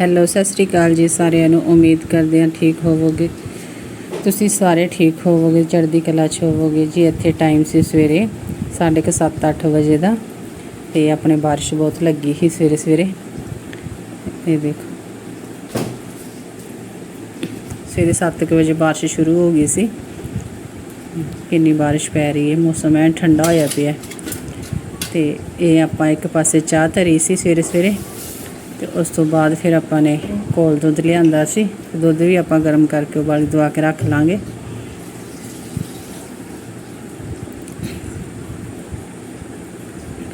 Hello Sat Sri ਅਕਾਲ ਜੀ ਸਾਰਿਆਂ ਨੂੰ। ਉਮੀਦ ਕਰਦੇ ਹਾਂ ਠੀਕ ਹੋਵੋਗੇ। ਤੁਸੀਂ ਸਾਰੇ ਠੀਕ ਹੋਵੋਗੇ, ਚੜ੍ਹਦੀ ਕਲਾ 'ਚ ਹੋਵੋਗੇ। ਜੀ ਇੱਥੇ ਟਾਈਮ ਸੀ ਸਵੇਰੇ ਸਾਢੇ ਕੁ ਸੱਤ 8 ਵਜੇ ਦਾ ਤੇ ਆਪਣੇ ਬਾਰਿਸ਼ ਬਹੁਤ ਲੱਗੀ ਸੀ ਸਵੇਰੇ ਸਵੇਰੇ। ਇਹ ਦੇਖੋ। ਸਵੇਰੇ 7 ਵਜੇ ਬਾਰਿਸ਼ ਸ਼ੁਰੂ ਹੋ ਗਈ ਸੀ। ਕਿੰਨੀ ਬਾਰਿਸ਼ ਪੈ ਰਹੀ ਹੈ, ਮੌਸਮ ਐਨ ਠੰਡਾ ਹੋਇਆ ਪਿਆ। ਤੇ ਇਹ ਆਪਾਂ ਇੱਕ ਪਾਸੇ ਚਾਹ ਧਰੀ ਸੀ ਸਵੇਰੇ ਸਵੇਰੇ। ਤੇ ਉਸ ਤੋਂ ਬਾਅਦ ਫਿਰ ਆਪਾਂ ਨੇ ਕੋਲ ਦੁੱਧ ਲਿਆਂਦਾ ਸੀ। ਤੇ ਦੁੱਧ ਵੀ ਆਪਾਂ ਗਰਮ ਕਰਕੇ ਉਬਾਲੀ ਦਵਾ ਕੇ ਰੱਖ ਲਾਂਗੇ।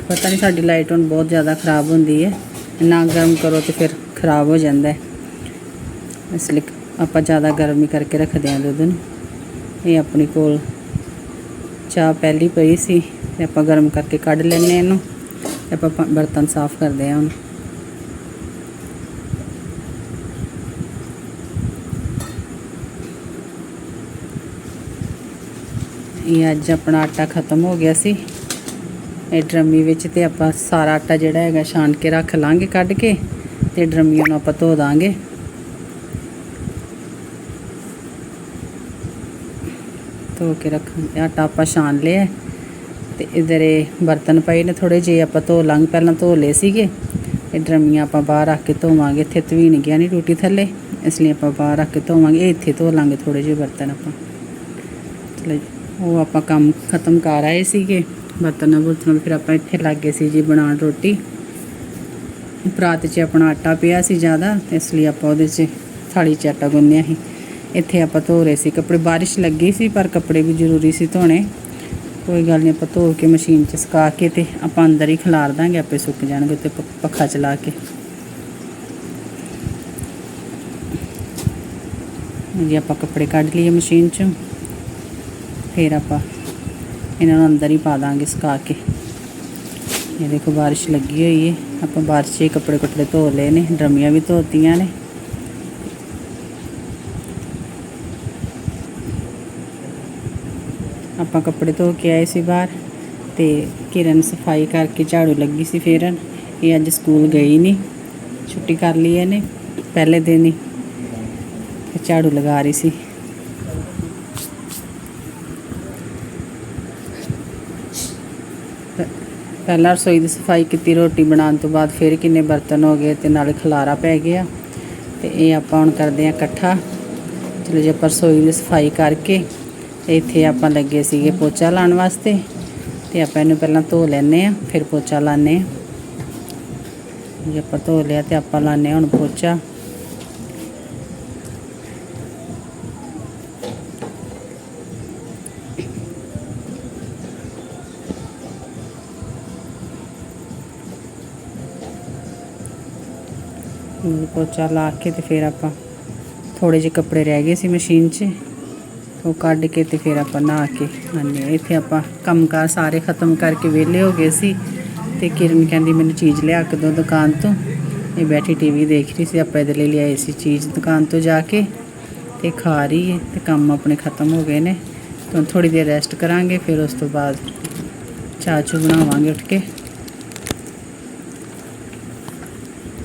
ਪਤਾ ਨਹੀਂ ਸਾਡੀ ਲਾਈਟ ਹੁਣ ਬਹੁਤ ਜ਼ਿਆਦਾ ਖਰਾਬ ਹੁੰਦੀ ਹੈ ਨਾ ਗਰਮ ਕਰੋ ਤੇ ਫਿਰ ਖਰਾਬ ਹੋ ਜਾਂਦਾ ਹੈ ਇਸ ਲਈ ਆਪਾਂ ਜ਼ਿਆਦਾ ਗਰਮ ਹੀ ਕਰਕੇ ਰੱਖਦੇ ਹਾਂ ਦੁੱਧ ਨੂੰ। ਇਹ ਆਪਣੀ ਕੋਲ ਚਾਹ ਪਹਿਲੀ ਪਈ ਸੀ ਤੇ ਆਪਾਂ ਗਰਮ ਕਰਕੇ ਕੱਢ ਲੈਨੇ ਇਹਨੂੰ। ਤੇ ਆਪਾਂ ਬਰਤਨ ਸਾਫ਼ ਕਰਦੇ ਹਾਂ ਹੁਣ। ਇਹ ਅੱਜ ਆਪਣਾ ਆਟਾ ਖਤਮ ਹੋ ਗਿਆ ਸੀ। ਇਹ ਡਰਮੀ ਵਿੱਚ ਤੇ ਆਪਾਂ ਸਾਰਾ ਆਟਾ ਜਿਹੜਾ ਹੈਗਾ ਛਾਣ ਕੇ ਰੱਖ ਲਾਂਗੇ ਕੱਢ ਕੇ ਤੇ ਡਰਮੀਆਂ ਨੂੰ ਆਪਾਂ ਧੋ ਦਾਂਗੇ। ਧੋ ਕੇ ਰੱਖਾਂਗੇ। ਆਟਾ ਆਪਾਂ ਛਾਣ ਲਿਆ ਤੇ ਇਧਰ ਇਹ ਬਰਤਨ ਪਏ ਨੇ ਥੋੜੇ ਜਿਹੇ ਆਪਾਂ ਧੋ ਲਾਂਗੇ। ਪਹਿਲਾਂ ਧੋ ਲਏ ਸੀਗੇ। ਇਹ ਡਰਮੀਆਂ ਆਪਾਂ ਬਾਹਰ ਰੱਖ ਕੇ ਧੋਵਾਂਗੇ। ਇੱਥੇ ਤਵੀਨ ਗਿਆ ਨਹੀਂ ਟੂਟੀ ਥੱਲੇ। ਇਸ ਲਈ ਆਪਾਂ ਬਾਹਰ ਰੱਖ ਕੇ ਧੋਵਾਂਗੇ। ਇਹ ਇੱਥੇ ਧੋ ਲਾਂਗੇ ਥੋੜੇ ਜਿਹੇ ਬਰਤਨ ਆਪਾਂ। ਚਲੋ ਜੀ, ਉਹ ਆਪਾਂ ਕੰਮ ਖਤਮ ਕਰ ਆਏ ਸੀਗੇ। ਬਰਤਨਾਂ ਬੁਰਤਨਾਂ ਫਿਰ ਆਪਾਂ ਇੱਥੇ ਲੱਗ ਗਏ ਸੀ ਜੀ ਬਣਾਉਣ ਰੋਟੀ। ਪਰਾਤ 'ਚ ਆਪਣਾ ਆਟਾ ਪਿਆ ਸੀ ਜ਼ਿਆਦਾ ਇਸ ਲਈ ਆਪਾਂ ਉਹਦੇ 'ਚ ਥਾਲੀ 'ਚ ਆਟਾ ਗੁੰਨਿਆ ਸੀ। ਇੱਥੇ ਆਪਾਂ ਧੋ ਰਹੇ ਸੀ। ਕੱਪੜੇ ਬਾਰਿਸ਼ ਲੱਗੀ ਸੀ, ਪਰ ਕੱਪੜੇ ਵੀ ਜ਼ਰੂਰੀ ਸੀ ਧੋਣੇ। ਕੋਈ ਗੱਲ ਨਹੀਂ ਆਪਾਂ ਧੋ ਕੇ ਮਸ਼ੀਨ 'ਚ ਸੁਕਾ ਕੇ ਤੇ ਆਪਾਂ ਅੰਦਰ ਹੀ ਖਿਲਾਰ ਦਾਂਗੇ, ਆਪੇ ਸੁੱਕ ਜਾਣਗੇ ਤੇ ਪ- ਪੱਖਾ ਚਲਾ ਕੇ। ਜੀ ਆਪਾਂ ਕੱਪੜੇ ਕੱਢ ਲਈਏ ਮਸ਼ੀਨ 'ਚੋਂ। ਫਿਰ ਆਪਾਂ ਇਹਨਾਂ ਨੂੰ ਅੰਦਰ ਹੀ ਪਾ ਦਾਂਗੇ ਸੁਕਾ ਕੇ। ਇਹ ਦੇਖੋ ਬਾਰਿਸ਼ ਲੱਗੀ ਹੋਈ ਹੈ ਆਪਾਂ ਬਾਰਿਸ਼ 'ਚ ਹੀ ਕੱਪੜੇ ਕੁੱਟੜੇ ਧੋ ਲਏ ਨੇ, ਡਰਮੀਆਂ ਵੀ ਧੋਤੀਆਂ ਨੇ। ਆਪਾਂ ਕੱਪੜੇ ਧੋ ਕੇ ਆਏ ਸੀ ਬਾਹਰ ਤੇ ਕਿਰਨ ਸਫ਼ਾਈ ਕਰਕੇ ਝਾੜੂ ਲੱਗੀ ਸੀ ਫੇਰਨ। ਇਹ ਅੱਜ ਸਕੂਲ ਗਈ ਨਹੀਂ ਛੁੱਟੀ ਕਰ ਲਈ ਇਹਨੇ, ਪਹਿਲੇ ਦਿਨ ਹੀ। ਝਾੜੂ ਲਗਾ ਰਹੀ ਸੀ। ਪਹਿਲਾਂ ਰਸੋਈ ਦੀ ਸਫ਼ਾਈ ਕੀਤੀ, ਰੋਟੀ ਬਣਾਉਣ ਤੋਂ ਬਾਅਦ ਫਿਰ ਕਿੰਨੇ ਬਰਤਨ ਹੋ ਗਏ ਤੇ ਨਾਲੇ ਖਲਾਰਾ ਪੈ ਗਿਆ। ਤੇ ਇਹ ਆਪਾਂ ਹੁਣ ਕਰਦੇ ਆ ਇਕੱਠਾ। ਚਲੋ ਜੇ, ਆਪਾਂ ਰਸੋਈ ਦੀ ਸਫ਼ਾਈ ਕਰਕੇ ਤੇ ਇੱਥੇ ਆਪਾਂ ਲੱਗੇ ਸੀਗੇ ਪੋਚਾ ਲਾਉਣ ਵਾਸਤੇ। ਤੇ ਆਪਾਂ ਇਹਨੂੰ ਪਹਿਲਾਂ ਧੋ ਲੈਨੇ ਆ ਫਿਰ ਪੋਚਾ ਲਾਣੇ ਆ ਜੇ, ਆਪਾਂ ਧੋ ਲਿਆ ਤੇ ਆਪਾਂ ਲਾਣੇ ਹੁਣ ਪੋਚਾ। ਹੁਣ ਪੋਚਾ ਲਾ ਕੇ ਤੇ ਫਿਰ ਆਪਾਂ ਥੋੜੇ ਜਿਹੇ ਕੱਪੜੇ ਰਹਿ ਗਏ ਸੀ ਮਸ਼ੀਨ 'ਚ। ਉਹ ਕੱਢ ਕੇ ਤੇ ਫਿਰ ਆਪਾਂ ਨਹਾ ਕੇ ਆਨੇ ਇੱਥੇ ਆਪਾਂ ਕੰਮਕਾਰ ਸਾਰੇ ਖਤਮ ਕਰਕੇ ਵਿਹਲੇ ਹੋ ਗਏ ਸੀ ਤੇ ਕਿਰਨ ਕਹਿੰਦੀ, ਮੈਨੂੰ ਚੀਜ਼ ਲਿਆ ਕੇ ਦਿਓ ਦੁਕਾਨ ਤੋਂ। ਇਹ ਬੈਠੀ ਟੀਵੀ ਦੇਖ ਰਹੀ ਸੀ, ਆਪਾਂ ਇਹਦੇ ਲਈ ਲਿਆਏ ਸੀ ਚੀਜ਼ ਦੁਕਾਨ ਤੋਂ ਜਾ ਕੇ ਤੇ ਖਾ ਰਹੀ ਹੈ ਤੇ ਕੰਮ ਆਪਣੇ ਖਤਮ ਹੋ ਗਏ ਨੇ। ਤਾਂ ਥੋੜੀ ਦੇਰ ਰੈਸਟ ਕਰਾਂਗੇ, ਫਿਰ ਉਸ ਤੋਂ ਬਾਅਦ ਚਾਹ ਚੂ ਬਣਾਵਾਂਗੇ ਉੱਠ ਕੇ।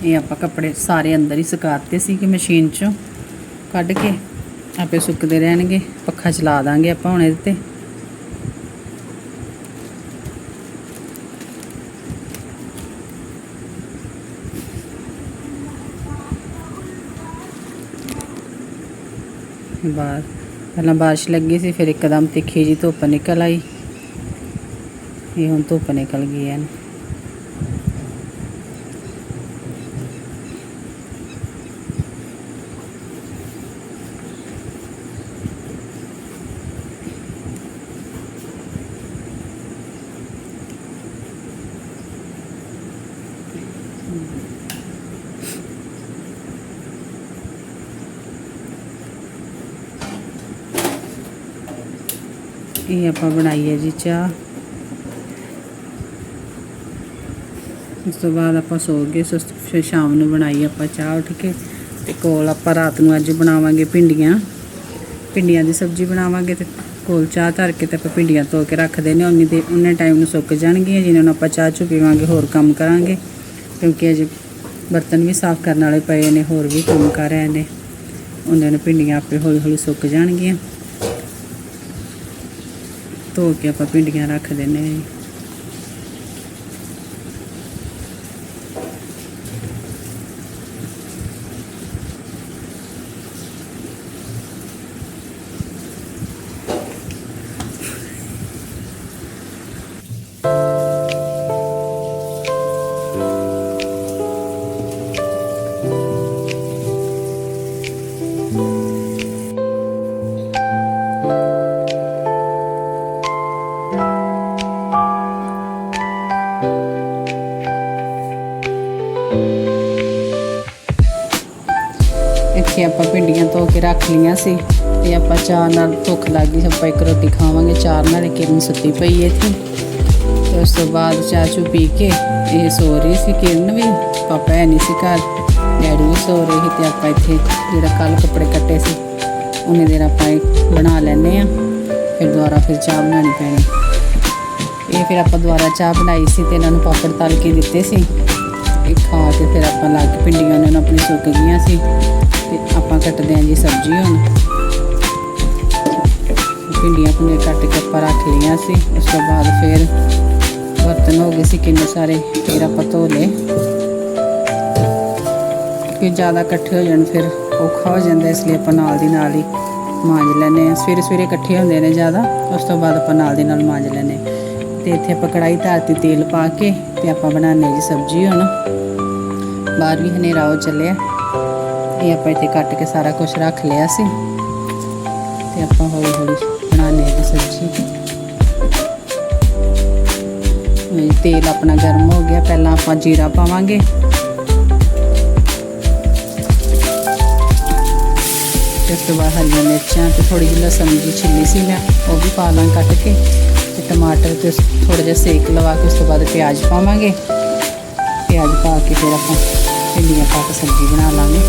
ਇਹ ਆਪਾਂ ਕੱਪੜੇ ਸਾਰੇ ਅੰਦਰ ਹੀ ਸੁਕਾਤੇ ਸੀ ਕਿ ਮਸ਼ੀਨ 'ਚੋਂ। ਕੱਢ ਕੇ ਆਪੇ ਸੁੱਕਦੇ ਰਹਿਣਗੇ, ਪੱਖਾ ਚਲਾ ਦਾਂਗੇ ਆਪਾਂ ਹੁਣ ਇਹਦੇ ਤੇ। ਬਾਹਰ, ਪਹਿਲਾਂ ਬਾਰਿਸ਼ ਲੱਗੀ ਸੀ, ਫਿਰ ਇੱਕਦਮ ਤਿੱਖੀ ਜੀ ਧੁੱਪ ਨਿਕਲ ਆਈ। ਇਹ ਹੁਣ ਧੁੱਪ ਨਿਕਲ ਗਈ ਹੈ ਇਹ ਆਪਾਂ ਬਣਾਈ ਹੈ ਜੀ ਚਾਹ। ਉਸ ਤੋਂ ਬਾਅਦ ਆਪਾਂ ਸੋ ਗਏ, ਸੋ ਫਿਰ ਸ਼ਾਮ ਨੂੰ ਬਣਾਈ ਆਪਾਂ ਚਾਹ ਉੱਠ ਕੇ ਤੇ ਕੋਲ ਆਪਾਂ ਰਾਤ ਨੂੰ ਅੱਜ ਬਣਾਵਾਂਗੇ ਭਿੰਡੀਆਂ। ਭਿੰਡੀਆਂ ਦੀ ਸਬਜ਼ੀ ਬਣਾਵਾਂਗੇ ਤੇ ਕੋਲ ਚਾਹ ਧਰ ਕੇ ਤੇ ਆਪਾਂ ਭਿੰਡੀਆਂ ਧੋ ਕੇ ਰੱਖਦੇ ਨੇ। ਉਨੀ ਦੇ ਉਹਨੇ ਟਾਈਮ ਨੂੰ ਸੁੱਕ ਜਾਣਗੀਆਂ, ਜਿਨ੍ਹਾਂ ਨੂੰ ਆਪਾਂ ਚਾਹ ਚੁ ਪੀਵਾਂਗੇ ਹੋਰ ਕੰਮ ਕਰਾਂਗੇ। ਕਿਉਂਕਿ ਅਜੇ ਬਰਤਨ ਵੀ ਸਾਫ਼ ਕਰਨ ਵਾਲੇ ਪਏ ਨੇ, ਹੋਰ ਵੀ ਕੰਮ ਕਰ ਰਹੇ ਨੇ। ਉਹਨਾਂ ਨੇ ਭਿੰਡੀਆਂ ਆਪੇ ਹੌਲੀ ਹੌਲੀ ਸੁੱਕ ਜਾਣਗੀਆਂ। ਧੋ ਕੇ ਆਪਾਂ ਭਿੰਡੀਆਂ ਰੱਖ ਦਿੰਨੇ ਆ ਕੇ ਰੱਖ ਲਈਆਂ ਸੀ ਤੇ ਆਪਾਂ ਚਾਹ ਨਾਲ ਭੁੱਖ ਲੱਗ ਗਈ, ਆਪਾਂ ਇੱਕ ਰੋਟੀ ਖਾਵਾਂਗੇ, ਚਾਰ ਨਾਲ ਕਿਰਨ ਸੁੱਤੀ ਪਈ ਹੈ ਇੱਥੇ। ਤੇ ਉਸ ਤੋਂ ਬਾਅਦ ਚਾਹ ਚੂ ਪੀ ਕੇ ਇਹ ਸੋ ਰਹੀ ਸੀ, ਕਿਰਨ ਵੀ, ਪਾਪਾ ਹੈ ਨਹੀਂ ਸੀ ਘਰ, ਡੈਡੀ ਵੀ ਸੋ ਰਹੇ ਸੀ ਤੇ ਆਪਾਂ ਇੱਥੇ ਜਿਹੜਾ ਕੱਲ ਕੱਪੜੇ ਕੱਟੇ ਸੀ ਉਹਨੇ ਦੇਰ ਆਪਾਂ ਇਹ ਬਣਾ ਲੈਨੇ ਆ ਫਿਰ ਦੁਬਾਰਾ ਫਿਰ ਚਾਹ ਬਣਾਉਣੀ ਪੈਣੀ। ਇਹ ਫਿਰ ਆਪਾਂ ਦੁਬਾਰਾ ਚਾਹ ਬਣਾਈ ਸੀ ਤੇ ਇਹਨਾਂ ਨੂੰ ਪਾਪੜ ਤਲ ਕੇ ਦਿੱਤੇ ਸੀ। ਫਿਰ ਆਪਾਂ ਲਾ ਕੇ ਭਿੰਡੀਆਂ ਨੂੰ ਆਪਣੀ ਸੁੱਕ ਗਈਆਂ ਸੀ ਤੇ ਆਪਾਂ ਕੱਟਦੇ ਹਾਂ ਜੀ ਸਬਜ਼ੀ ਹੁਣ। ਭਿੰਡੀਆਂ ਭੁੰਡੀਆਂ ਕੱਟ ਕੇ ਆਪਾਂ ਰੱਖ ਲਈਆਂ ਸੀ। ਉਸ ਤੋਂ ਬਾਅਦ ਫਿਰ ਬਰਤਨ ਹੋ ਗਏ ਸੀ ਕਿੰਨੇ ਸਾਰੇ, ਫਿਰ ਆਪਾਂ ਧੋ ਲਏ। ਕਿ ਜ਼ਿਆਦਾ ਇਕੱਠੇ ਹੋ ਜਾਣ ਫਿਰ ਔਖਾ ਹੋ ਜਾਂਦਾ, ਇਸ ਲਈ ਆਪਾਂ ਨਾਲ ਦੀ ਨਾਲ ਹੀ ਮਾਂਜ ਲੈਂਦੇ ਹਾਂ। ਸਵੇਰੇ ਸਵੇਰੇ ਇਕੱਠੇ ਹੁੰਦੇ ਨੇ ਜ਼ਿਆਦਾ, ਉਸ ਤੋਂ ਬਾਅਦ ਆਪਾਂ ਨਾਲ ਦੀ ਨਾਲ ਮਾਂਜ ਲੈਂਦੇ ਹਾਂ। ਤੇ ਇੱਥੇ ਆਪਾਂ ਕੜਾਈ ਧਰਤੀ ਤੇਲ ਪਾ ਕੇ ਤੇ ਆਪਾਂ ਬਣਾਉਂਦੇ ਜੀ ਸਬਜ਼ੀ ਹੁਣ। ਬਾਹਰ ਵੀ ਹਨੇਰਾ ਹੋ ਚੱਲਿਆ। ਇਹ ਆਪਾਂ ਇੱਥੇ ਕੱਟ ਕੇ ਸਾਰਾ ਕੁਝ ਰੱਖ ਲਿਆ ਸੀ। ਤੇ ਆਪਾਂ ਹੌਲੀ ਹੌਲੀ ਬਣਾਉਂਦੇ ਹਾਂ ਸਬਜ਼ੀ। ਇਹ ਤੇਲ ਆਪਣਾ ਗਰਮ ਹੋ ਗਿਆ। ਪਹਿਲਾਂ ਆਪਾਂ ਜੀਰਾ ਪਾਵਾਂਗੇ। ਤੇ ਉਸ ਤੋਂ ਬਾਅਦ ਹਰੀਆਂ ਮਿਰਚਾਂ ਤੇ ਥੋੜੀ ਜਿਹੀ ਲਸਣ ਦੀ ਛਿੱਲੀ ਸੀ ਮੈਂ, ਉਹ ਵੀ ਪਾ ਲਾਂ ਕੱਟ ਕੇ। ਤੇ ਟਮਾਟਰ ਤੇ ਥੋੜਾ ਜਿਹਾ ਸੇਕ ਲਵਾ ਕੇ ਉਸ ਤੋਂ ਬਾਅਦ ਪਿਆਜ਼ ਪਾਵਾਂਗੇ। ਪਿਆਜ਼ ਪਾ ਕੇ ਫਿਰ ਆਪਾਂ ਭਿੰਡੀਆਂ ਪਾ ਕੇ ਸਬਜ਼ੀ ਬਣਾ ਲਾਂਗੇ।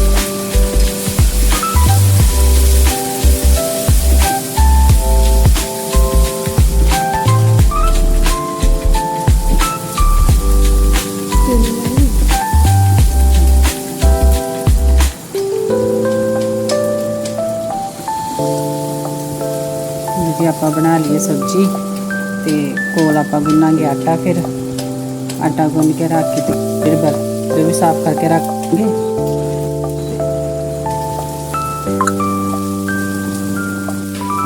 ਜੀ ਆਪਾਂ ਬਣਾ ਲਈਏ ਸਬਜ਼ੀ ਤੇ ਕੋਲ ਆਪਾਂ ਗੁੰਨਾਂਗੇ ਆਟਾ ਫਿਰ। ਆਟਾ ਗੁੰਨ ਕੇ ਰੱਖ ਕੇ ਤੇ ਫਿਰ ਬਰਤਨ ਵੀ ਸਾਫ਼ ਕਰਕੇ ਰੱਖਾਂਗੇ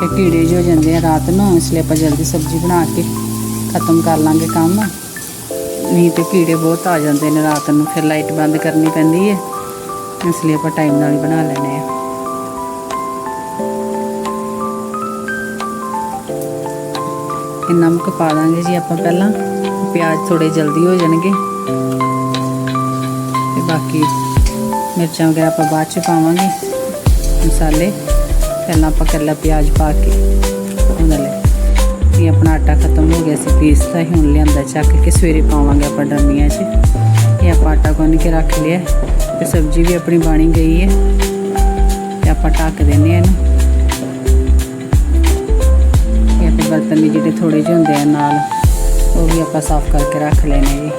ਤੇ ਕੀੜੇ ਜੋ ਜਾਂਦੇ ਆ ਰਾਤ ਨੂੰ ਇਸ ਲਈ ਆਪਾਂ ਜਲਦੀ ਸਬਜ਼ੀ ਬਣਾ ਕੇ ਖਤਮ ਕਰ ਲਾਂਗੇ ਕੰਮ ਨਹੀਂ ਤੇ ਕੀੜੇ ਬਹੁਤ ਆ ਜਾਂਦੇ ਨੇ ਰਾਤ ਨੂੰ ਫਿਰ ਲਾਈਟ ਬੰਦ ਕਰਨੀ ਪੈਂਦੀ ਹੈ ਇਸ ਲਈ ਆਪਾਂ ਟਾਈਮ ਨਾਲ ਹੀ ਬਣਾ ਲੈਣੇ ਆ ਇਹ ਨਮਕ ਪਾ ਦਾਂਗੇ ਜੀ ਆਪਾਂ ਪਹਿਲਾਂ ਪਿਆਜ਼ ਥੋੜੇ ਜਲਦੀ ਹੋ ਜਾਣਗੇ। ਤੇ ਬਾਕੀ ਮਿਰਚਾਂ ਵਗੈਰਾ ਆਪਾਂ ਬਾਅਦ ਚ ਪਾਵਾਂਗੇ। ਮਸਾਲੇ। ਪਹਿਲਾਂ ਆਪਾਂ ਕੱਲਾ ਪਿਆਜ਼ ਪਾ ਕੇ ਉਹਨਾਂ ਲੈ ਇਹ ਆਪਣਾ ਆਟਾ ਖਤਮ ਹੋ ਗਿਆ ਸੀ। ਪੀਸਤਾ ਹੀ ਹੁਣ ਲਿਆਂਦਾ ਚੱਕ ਕੇ ਸਵੇਰੇ ਪਾਵਾਂਗੇ ਆਪਾਂ ਡਰਮੀਆਂ 'ਚ। ਇਹ ਆਪਾਂ ਆਟਾ ਗੁੰਨ ਕੇ ਰੱਖ ਲਿਆ ਤੇ ਸਬਜ਼ੀ ਵੀ ਆਪਣੀ ਬਣੀ ਗਈ ਹੈ। ਤੇ ਆਪਾਂ ਢੱਕ ਦਿੰਨੇ ਆ ਇਹਨੂੰ। ਆਪਣੇ ਬਰਤਨ ਵੀ ਜਿਹੜੇ ਥੋੜੇ ਜਿਹੇ ਹੁੰਦੇ ਆ ਨਾਲ। ਉਹ ਵੀ ਆਪਾਂ ਸਾਫ਼ ਕਰਕੇ ਰੱਖ ਲੈਣੇ ਜੀ।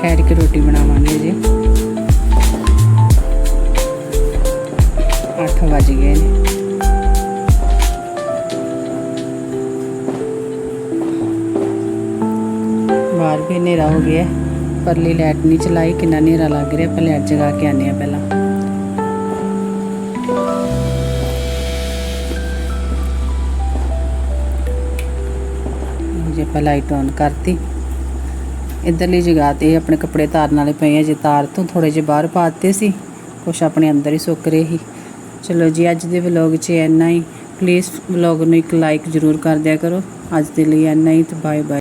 ਠਹਿਰ ਕੇ ਰੋਟੀ ਬਣਾਵਾਂਗੇ ਜੀ। 8 ਵਜ ਗਏ ਨੇ। ਬਾਹਰ ਵੀ ਹਨੇਰਾ ਹੋ ਗਿਆ। ਪਰਲੀ ਲਾਈਟ ਨਹੀਂ ਚਲਾਈ, ਕਿੰਨਾ ਹਨੇਰਾ ਲੱਗ ਰਿਹਾ, ਆਪਾਂ ਲਾਈਟ ਜਗਾ ਕੇ ਆਨੇ ਆ ਪਹਿਲਾਂ। ਜੇ ਆਪਾਂ ਲਾਈਟ ਔਨ ਕਰਤੀ। ਇਧਰਲੀ ਜਗ੍ਹਾ ਤੇ ਆਪਣੇ ਕੱਪੜੇ ਤਾਰਨ ਵਾਲੇ ਪਏ ਆ, ਜੇ ਤਾਰ ਤੋਂ ਥੋੜੇ ਜਿਹਾ ਬਾਹਰ ਪਾ ਦਿੱਤੇ ਸੀ, ਕੁਛ ਆਪਣੇ ਅੰਦਰ ਹੀ ਸੁੱਕ ਰਹੇ ਸੀ। ਚਲੋ ਜੀ, ਅੱਜ ਦੇ ਵਲੌਗ 'ਚ ਇੰਨਾ ਹੀ। ਪਲੀਜ਼ ਵਲੌਗ ਨੂੰ ਇੱਕ ਲਾਈਕ ਜ਼ਰੂਰ ਕਰ ਦਿਆ ਕਰੋ। ਅੱਜ ਦੇ ਲਈ ਇੰਨਾ ਹੀ ਤੇ ਬਾਏ ਬਾਏ